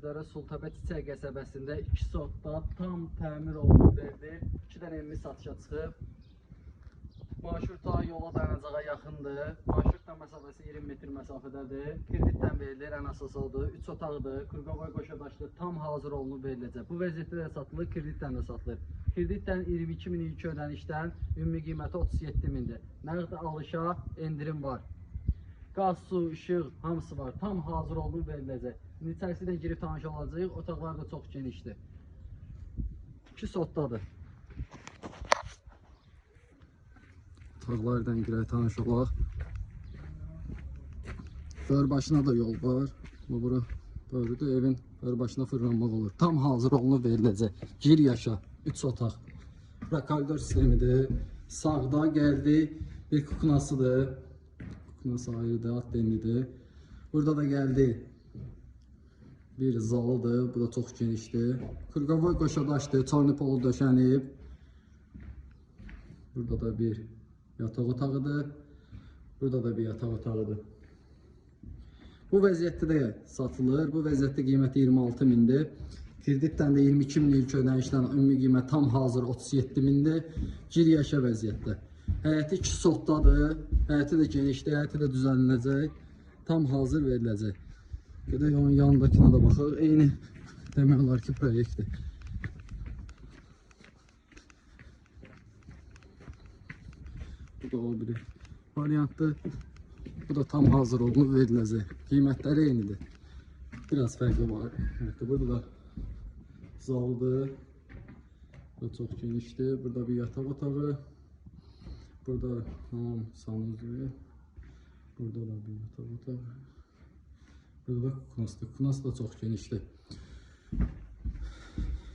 sizlərə Sultabə Çiçək qəsəbəsində 2 sotda tam təmir olunub verdi. 2 dənə evimiz satışa çıxıb. Marşrutla yola dayanacağa yaxındır. Marşrutla məsafəsi 20 metr məsafədədir. Kreditdən verilir, ən əsas odur. 3 otaqdır, Kurqavoy qoşadaşlı tam hazır olunub veriləcək. Bu vəziyyətdə də satılır, kreditdən də satılır. Kreditdən 22 min ilk ödənişdən ümumi qiyməti 37 mindir. Nəqd alışa endirim var. Qaz, su, işıq hamısı var. Tam hazır olunub veriləcək. İndi içərisinə girib tanış olacağıq. Otaqlar da çox genişdir. 2 sotdadır. Otaqlardan girək tanış olaq. Bör başına da yol var. Bu bura böyrüdür. Evin bör başına fırlanmaq olur. Tam hazır olunub veriləcək. Gir yaşa. 3 otaq. Bura koridor sistemidir. Sağda gəldi. Bir kuknasıdır. Kuknası ayrıdır, at denlidir. Burada da gəldi. Bir zalıdır. Bu da çox genişdir. Kırqavoy qoşadaşdır. Çorni polu döşənib. Burada da bir yataq otağıdır. Burada da bir yataq otağıdır. Bu vəziyyətdə də satılır. Bu vəziyyətdə qiyməti 26 mindir. Kreditdən də 22 min ilk ödənişdən ümumi qiymət tam hazır 37 mindir. Gir yaşa vəziyyətdə. Həyəti 2 sotdadır. Həyəti də genişdir, həyəti də düzənlənəcək. Tam hazır veriləcək. Gedək onun yanındakına da baxaq. Eyni demək olar ki, proyektdir. Bu da o biri variantdır. Bu da tam hazır olunub veriləcək. Qiymətləri eynidir. Biraz fərqi var. Burada da zaldır. Bu çox genişdir. Burada bir yataq otağı. Burada hamam sanırı. Burada da bir yataq otaq. Burada da knas da. Knas da çox genişdir.